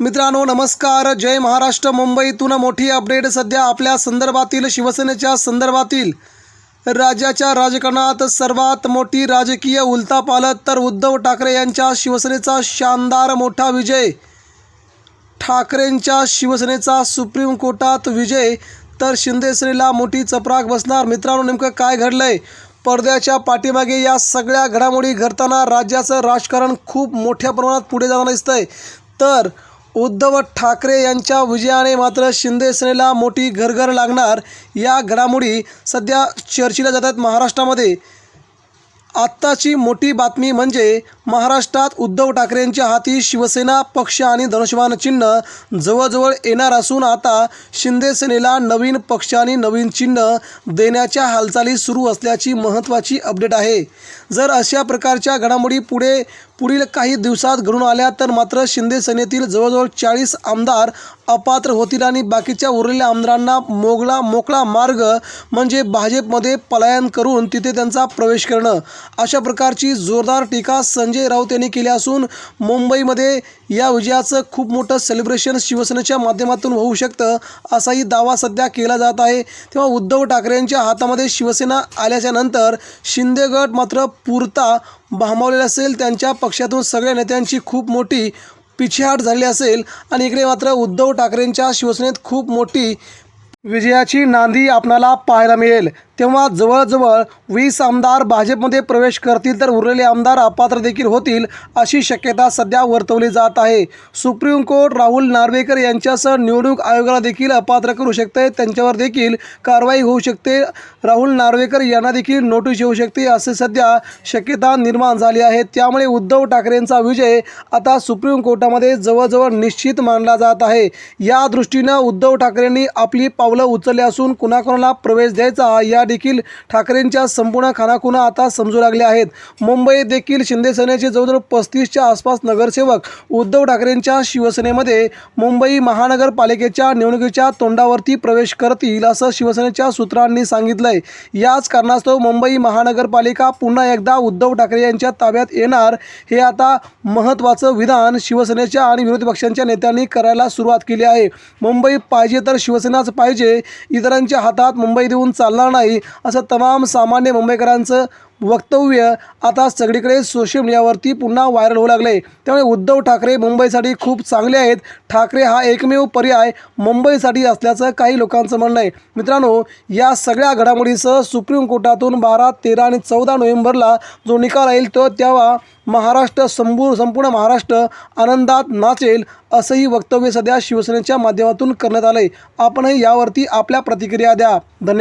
मित्रांनो नमस्कार. जय महाराष्ट्र. मुंबईतून मोठी अपडेट सध्या आपल्या संदर्भातील शिवसेनेच्या संदर्भातील. राज्याच्या राजकारणात सर्वात मोठी राजकीय उलथापालत तर उद्धव ठाकरे यांच्या शिवसेनेचा शानदार मोठा विजय. ठाकरेंच्या शिवसेनेचा सुप्रीम कोर्टात विजय. तर शिंदेसेनेला मोठी चपराक बसणार. मित्रांनो नेमकं काय घडलंय? पडद्याच्या पाठीमागे या सगळ्या घडामोडी घडताना राज्याचं राजकारण खूप मोठ्या प्रमाणात पुढे जाताना दिसतंय. तर उद्धव ठाकरे यांच्या विजयाने मात्र शिंदेसेनेला मोठी घरघर लागणार. या घडामोडी सध्या चर्चेला जात आहेत महाराष्ट्रामध्ये. आत्ताची मोठी बातमी म्हणजे महाराष्ट्रात उद्धव ठाकरेंच्या हाती शिवसेना पक्ष आणि धनुष्यबाण चिन्ह जवळजवळ येणार असून आता शिंदेसेनेला नवीन पक्ष आणि नवीन चिन्ह देण्याच्या हालचाली सुरू असल्याची महत्त्वाची अपडेट आहे. जर अशा प्रकारच्या घडामोडी पुढे पुढील काही दिवसात घडून आल्या तर मात्र शिंदे सेनेतील जवळजवळ चाळीस आमदार अपात्र होतील आणि बाकीच्या उरलेल्या आमदारांना मोगला मोकळा मार्ग म्हणजे भाजपमध्ये पलायन करून तिथे त्यांचा प्रवेश करणं. अशा प्रकारची जोरदार टीका संजय राऊत यांनी केली असून मुंबईमध्ये या विजयाचं खूप मोठं सेलिब्रेशन शिवसेनेच्या माध्यमातून होऊ शकतं असाही दावा सध्या केला जात आहे. तेव्हा उद्धव ठाकरेंच्या हातामध्ये शिवसेना आल्याच्यानंतर शिंदे गट मात्र पुरता भांबवलेला असेल. त्यांच्या पक्षातून सगळ्या नेत्यांची खूप मोठी पिछेहाट झाली असेल आणि इकडे मात्र उद्धव ठाकरेंच्या शिवसेनेत खूप मोठी विजयाची नांदी आपणाला पाहायला मिळेल. तेव्हा जवळजवळ वीस आमदार भाजपमध्ये प्रवेश करतील तर उरलेले आमदार अपात्र देखील होतील अशी शक्यता सध्या वर्तवली जात आहे. सुप्रीम कोर्ट राहुल नार्वेकर यांच्यासह निवडणूक आयोगाला देखील अपात्र करू शकते. त्यांच्यावर देखील कारवाई होऊ शकते. राहुल नार्वेकर यांना देखील नोटीस येऊ शकते असे सध्या शक्यता निर्माण झाली आहे. त्यामुळे उद्धव ठाकरेंचा विजय आता सुप्रीम कोर्टामध्ये जवळजवळ निश्चित मानला जात आहे. या दृष्टीनं उद्धव ठाकरेंनी आपली पावलं उचलली असून कुणाकुणाला प्रवेश द्यायचा या देखील ठाकरेंच्या संपूर्ण खानाखुणा आता समजू लागल्या आहेत. मुंबईत देखील शिंदे सेनेचे जवळजवळ पस्तीसच्या आसपास नगरसेवक उद्धव ठाकरेंच्या शिवसेनेमध्ये मुंबई महानगरपालिकेच्या निवडणुकीच्या तोंडावरती प्रवेश करतील असं शिवसेनेच्या सूत्रांनी सांगितलंय. याच कारणास्तव मुंबई महानगरपालिका पुन्हा एकदा उद्धव ठाकरे यांच्या ताब्यात येणार. हे आता महत्त्वाचं विधान शिवसेनेच्या आणि विरोधी पक्षांच्या नेत्यांनी करायला सुरुवात केली आहे. मुंबई पाहिजे तर शिवसेनाच पाहिजे. इतरांच्या हातात मुंबई देऊन चालणार नाही असं तमाम सामान्य मुंबईकरांचं वक्तव्य आता सगळीकडे सोशल मीडियावरती पुन्हा व्हायरल होऊ लागले त्यामुळे उद्धव ठाकरे मुंबईसाठी खूप चांगले आहेत. ठाकरे हा एकमेव पर्याय मुंबईसाठी असल्याचं काही लोकांचं म्हणणं आहे. मित्रांनो या सगळ्या घडामोडीसह सुप्रीम कोर्टातून बारा तेरा आणि चौदा नोव्हेंबरला जो निकाल येईल तो तेव्हा महाराष्ट्र संपूर्ण संपूर्ण महाराष्ट्र आनंदात नाचेल असंही वक्तव्य सध्या शिवसेनेच्या माध्यमातून करण्यात आलं आहे आपणही यावरती आपल्या प्रतिक्रिया द्या. धन्यवाद.